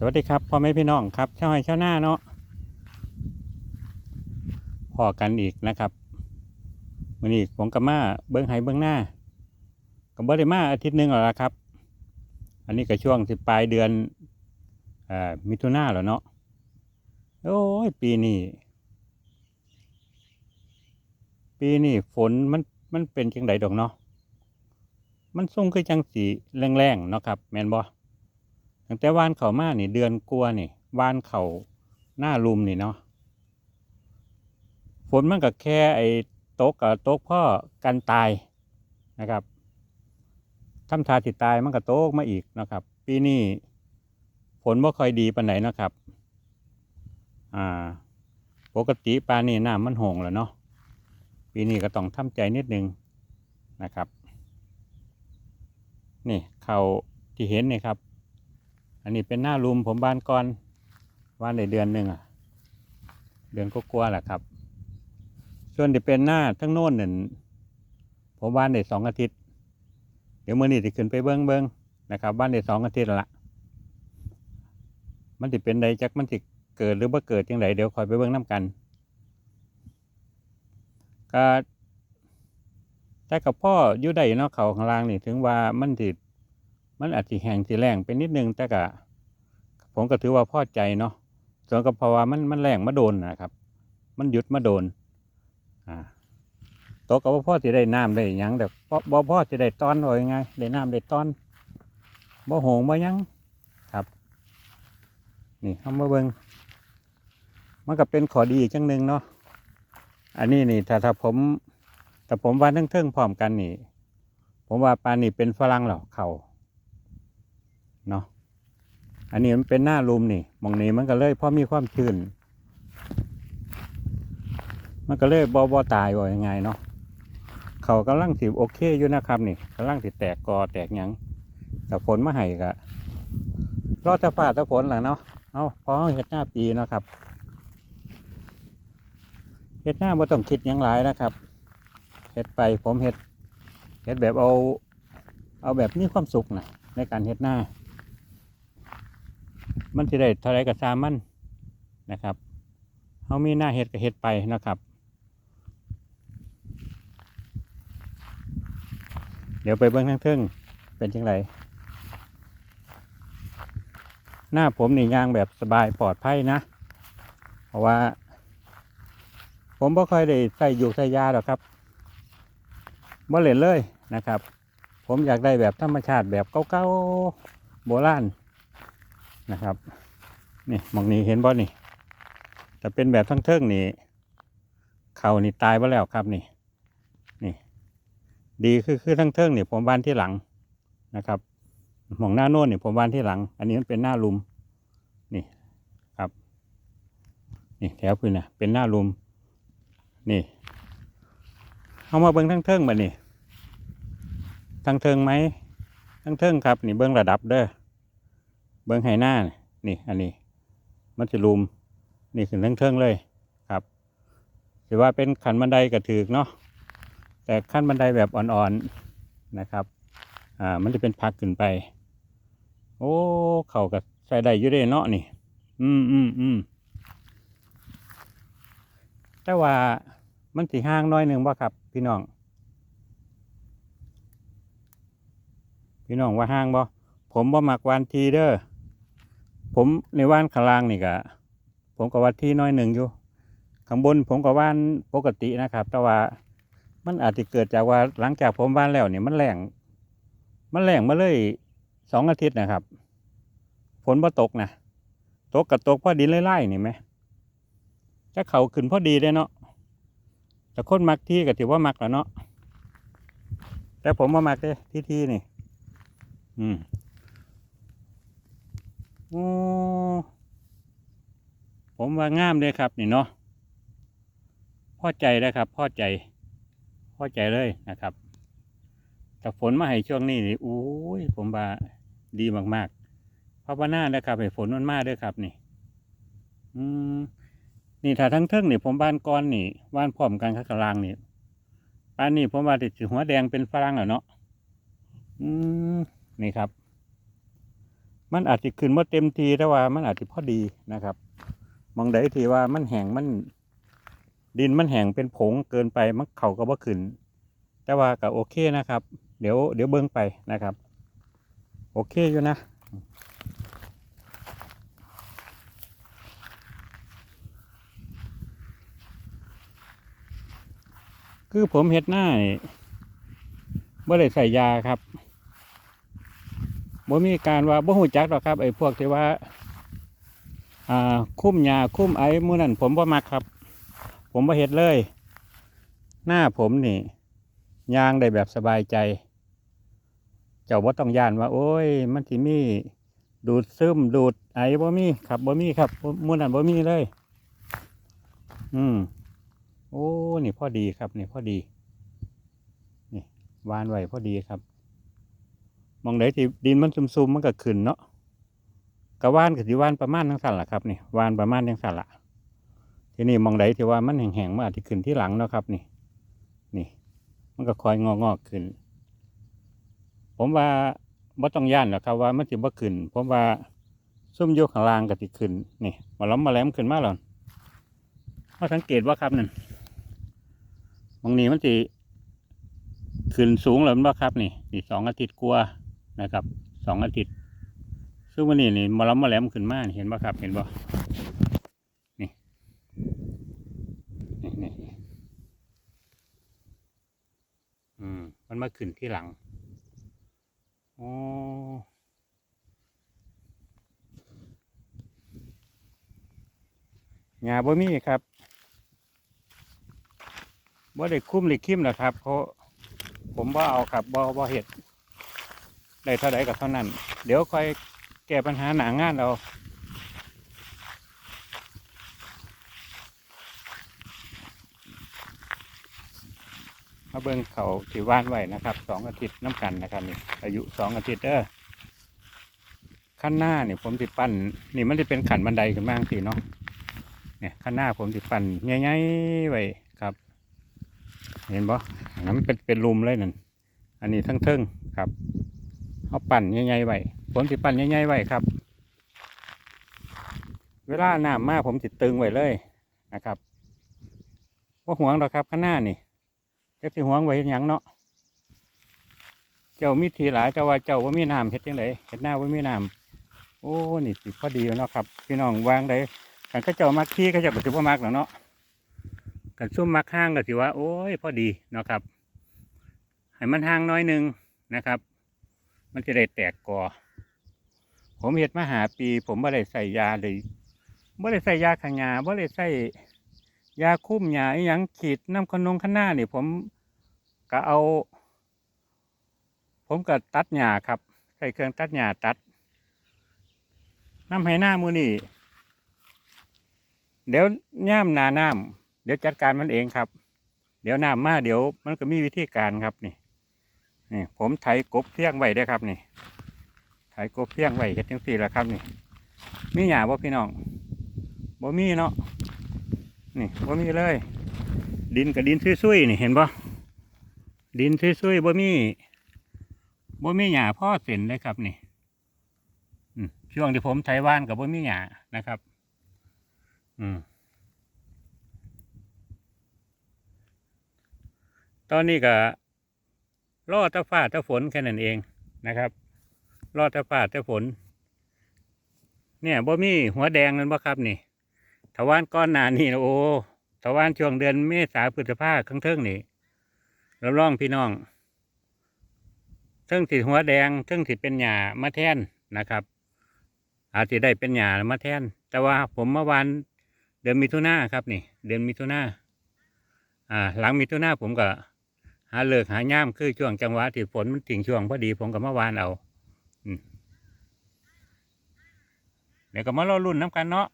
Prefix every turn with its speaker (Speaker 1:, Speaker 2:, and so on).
Speaker 1: สวัสดีครับพ่อแม่พี่น้องครับเช้าให้เช้าหน้าเนาะพอกันอีกนะครับวันนี้ผมกับมาเบิ้งไห้เบิ้งหน้ากับเบิ้งมาอาทิตย์หนึ่งแล้วละครับ อันนี้ก็ช่วงสิปลายเดือนเอ่อมิถุนาแล้วเนาะโอ้ยปีนี้ปีนี้ฝนมันมันเป็นจังไดดอกเนาะมันส่งคือจังสีแรงๆเนาะครับ แมนบอ ตั้งแต่วานเขามานี่เดือนกลัวนี่วานเขาหน้ารุมนี่เนาะฝนมันก็แค่ไอ้โต๊ะกับโต๊ะพ่อกันตายนะครับทำทาติดตายมันก็โต๊ะมาอีกนะครับ ปีนี้ฝนไม่ค่อยดีปานไหนนะครับ อ่า ปกติปลานี่น้ำมันหงแล้วเนาะ ปีนี้ก็ต้องทำใจนิดนึงนะครับ นี่เขาที่เห็นนี่ครับ อันนี้เป็นหน้ารุมผมบ้านก่อนบานในเดือนหนึ่งอะ เดือนก็กลัวแหละครับ ส่วนที่เป็นหน้าทั้งโน้นหนึ่งผมบ้านในสองอาทิตย์ เดี๋ยวเมื่อนี้จะขึ้นไปเบิ้งเบิ้งนะครับบ้านในสองอาทิตย์ละมันจะเป็นใดจักมันจะเกิดหรือว่าเกิดยังไงเดี๋ยวคอยไปเบิ้งน้กัน ก็แต่กับพ่ออยู่ได้เนาะเขาข้างล่างนี่ถึงว่ามันติด มันอาจจะแห้งสีแรงเป็นนิดนึงแต่ก็ผมก็ถือว่าพอใจเนาะส่วนกับเพาะว่ามันมันแรงมาโดนนะครับ มันหยุดมาโดนอ่าตกับว่าพ่อจะได้น้ำได้ยังแต่พ่อบ่พ่อจะได้ต้อนว่ายังไงได้น้ำได้ต้อนบ่หงบ่ยังครับ นี่ทำมาเบิงมันก็เป็นขอดีอีกจังหนึ่งเนาะอันนี้นี่ถ้าถ้าผมถ้าผมว่าทั้งเทิงๆพร้อมกันนี่ ผมว่าปลานี่เป็นฝรั่งเหรอเขา เนาะอันนี้มันเป็นหน้ารูมนี่มองนี้มันก็เลยพราะมีความชื้นมันก็เลยบอบอตายว่ายังไงเนาะเขากำลังสิโอเคอยู่นะครับนี่กำลังสิแตกกอแตกหยังแต่ฝนมาให้กะรอดจะฟ้าจะฝนหละเนาะเอาพอเห็ดหน้าปีนะครับเห็ดหน้าบ่ต้องคิดยังหลายนะครับเห็ดไปผมเห็ดเห็ดแบบเอา เอาแบบมีความสุขนะในการเห็ดหน้า มันจะได้เท่าไรกับซามันนะครับเขามีหน้าเห็ดกับเห็ดไปนะครับ เดี๋ยวไปเบิ้งทั้งเทิงเป็นจังไรหน้าผมนี่ยางแบบสบายปลอดภัยนะ เพราะว่า ผมบ่ค่อยได้ใส่อยู่ใส่ยาหรอกครับบ่เล่นเลยนะครับ ผมอยากได้แบบธรรมชาติแบบเก่าๆโบราณ นะครับ นี่มองนี้เห็นบ่นี่แต่เป็นแบบทั้งเทิงนี่เขานี่ตายไปแล้วครับนี่ นี่ ดีคือคือทั้งเทิงนี่ผมบ้านที่หลังนะครับหมองหน้าโน่นนี่ผมบ้านที่หลัง อันนี้มันเป็นหน้าลุม นี่ครับ นี่แถวพื้นนะเป็นหน้าลุม นี่เอามาเบิ้งทั้งเทิงมานี่ทั้งเทิงไหมทั้งเทิงครับ นี่เบิ้งระดับเด้อ เบิ้งไห้หน้านี่ อันนี้ มันจะลุม นี่ขึ้นทั้งเทิงเลยครับถือว่าเป็นขันบันไดกระถือเนาะแต่ขั้นบันไดแบบอ่อนๆนะครับ อ่า มันจะเป็นพักขึ้นไป โอ้เข่ากับใส่ได้อยู่เด้เนาะนี่ อืมอืมอืมแต่ว่ามันสีห่างน้อยหนึ่งว่าครับ พี่น้อง พี่น้องว่าห้างบ่ผมบ่มักวานทีเด้อ ผมในว่านขางลางนี่กะผมก็ว่าที่น้อยหนึ่งอยู่ ข้างบนผมก็ว่านปกตินะครับ แต่ว่ามันอาจจะเกิดจากว่าหลังจากผมว่านแล้วเนี่ยมันแรงมันแรงมาเลยสองอาทิตย์นะครับฝนบ่ตกนะตกกับตกพอดินไล่ๆนี่ไหมถ้าเขาขึ้นพอดีได้เนาะแต่คนมักที่ก็ถือว่ามักแล้วเนาะแต่ผมว่ามักเด้ที่ที่นี่ อืม โอ้ผมว่างามเลยครับ นี่เนาะพอใจแล้วครับพอใจพอใจเลยนะครับแต่ฝนมาให้ช่วงนี้นี่โอ้ยผมว่าดีมากๆภาวนานะครับให้ฝนมันมาด้วยครับ นี่ อืมนี่ถ้าทั้งเทิงนี่ผมบ้านก้อนนี่บ้านพร้อมกันข้างกลางนี่บ้านนี่ผมว่าติดหัวแดงเป็นฝรั่งเหรอเนาะอืมนี่ครับ มันอาจจะขึ้นมาเต็มทีแต่ว่ามันอาจจะพอดีนะครับ มองได้ทีว่ามันแห้งมัน ดินมันแห้งเป็นผงเกินไปมันเข่าก็บ่ขึ้น แต่ว่าก็โอเคนะครับ เดี๋ยวเดี๋ยวเบิ้งไปนะครับ โอเคอยู่นะคือผมเห็ดหน้านี่บ่ได้ใส่ยาครับ บ่มีการว่าบ่หูจักหรอกครับไอ้พวกที่ว่าอ่าคุ้มยาคุ้มไอ้มื้อนั้นผมบ่มักครับ ผมบ่เฮ็ดเลย หน้าผมนี่ยางได้แบบสบายใจ เจ้าบ่ต้องย่านว่า โอ้ย มันสิมี ดูดซึมดูดไอ้บ่มีครับบ่มีครับมื้อนั้นบ่มีเลย อืมโอ้ นี่พอดีครับ นี่พอดี นี่วานไว้พอดีครับ มองไหนที่ดินมันซุ่มๆมันก็ขึ้นเนาะกะว่านกับที่ว่านประมาณทั้งสั่นแหละครับนี่ว่านประมาณทั้งสั่นละทีนี้มองไหนที่ว่ามันแห้งๆมันอาจจะขึ้นที่หลังเนาะครับ นี่ นี่ มันก็คอยงอกๆขึ้น ผมว่าบ่ต้องย่านหรอกครับว่ามันจะบ่ขึ้นผมว่าซุ่มโยกข้างล่างก็สิขึ้น นี่มาล้อมมาแหลมขึ้นมาแล้วพอสังเกตว่าครับนั่นบางนี้มันสิขึ้นสูงแล้วมันบ่ครับนี่นี่สองอาทิตย์กลัวา นะครับสองอาทิตย์ซึ่งวันนี้นี่มาล้อมมาแหลมขึ้นมาเห็นบ่ครับ เห็นบ่นี่นี่นี่อืมมันมาขึ้นที่หลังอ๋อหญ้าบ่มีครับบ่ได้คุ้มหรือคิมนะครับเพราะผมว่าเอาครับบ่บ่เห็ด ได้เท่าใดกับเท่านั้น เดี๋ยวค่อยแก้ปัญหาหนางานเรามาเบิ่งเขาที่ว่านไว้นะครับสองอาทิตย์น้ำกันนะครับนี่อายุสองอาทิตย์เด้อขั้นหน้านี่ผมติปั้นนี่มันจะเป็นขันบันไดขึ้นมาสิเนาะเนี่ยขั้นหน้าผมติปั้นง่ายๆไว้ครับ เห็นบ่อันนั้นเป็นเป็นลุมเลยนั่นอันนี้ทั้งเทิงครับ เอาปั่นใหญ่ๆไว้ผมสิปั่นใหญ่ๆไว้ครับ เวลาน้ำมาผมจิตึงไว้เลยนะครับว่าห่วงหรอกครับข้างหน้านี่เจ้าสิห่วงไว้เฮ็ดหยังเนาะเจ้ามีทีหลายแต่ว่าเจ้าว่ามีน้ำเฮ็ดยังไงเฮ็ดหน้าว่ามีน้ำโอ้นี่สิพอดีเนาะครับ พี่น้องวางได้กันเขาเจ้ามักที่เขาเจ้าก็สิบ่มักหรอกเนาะกันซุ่มมักห้างก็ถือว่า โอ้ยพอดีเนาะครับให้มันห่างน้อยนึงนะครับ มันจะได้แตกกอ ผมเห็ดมาหาปี ผมไม่ได้ใส่ยาเลยไม่ได้ใส่ยาขยาไม่ได้ใส่ยาคุ้มยาอหยังขีดน้ำขนงข้างหน้านี่ผมก็เอา ผมก็ตัดหญ้าครับ ใส่เครื่องตัดหญ้าตัด น้ำให้หน้ามือนี่เดี๋ยวย่ามนาน้ำเดี๋ยวจัดการมันเองครับ เดี๋ยวน้ำมาเดี๋ยวมันก็มีวิธีการครับนี่ นี่ผมไถกบเพียงไว้ได้ครับนี่ไถกบเพียงไว้เห็ดจังสี่แล้วครับนี่ มีหยาบ่พี่น้องบ่มีเนาะนี่บ่มีเลย ดินกับดินซุยๆนี่เห็นบ่ดินซุยๆบ่มีบ่มีหญ้าพ่อเส้นเลยครับนี่ช่วงที่ผมไถว่านกับบ่มีหญ้านะครับ อืมตอนนี้ก็ รอแตะฟ้าตะฝนแค่นั้นเองนะครับรอแตะฟ้าตะฝน เนี่ยบ่มีหัวแดงนั่นบ่ครับนี่ถาวานก้อนหนานี่นะโอ้ถาวานช่วงเดือนเมษาพฤษภาข้างเทิงนี่รับรองพี่น้องเทิงสิหัวแดงเทิงสิเป็นหญ้ามาแทนนะครับ อาจจะได้เป็นหญ้ามาแทนแต่ว่าผมเมื่อวานเดือนมิถุนาครับนี่ เดือนมิถุนาอ่า หลังมิถุนาผมก็ หาเลิกหาย่ามคือช่วงจังหวะที่ฝนมันถึงช่วงพอดีผมกับเมื่อวานเอาเดี๋ยวก็มารอรุ่นน้ำกันเนาะ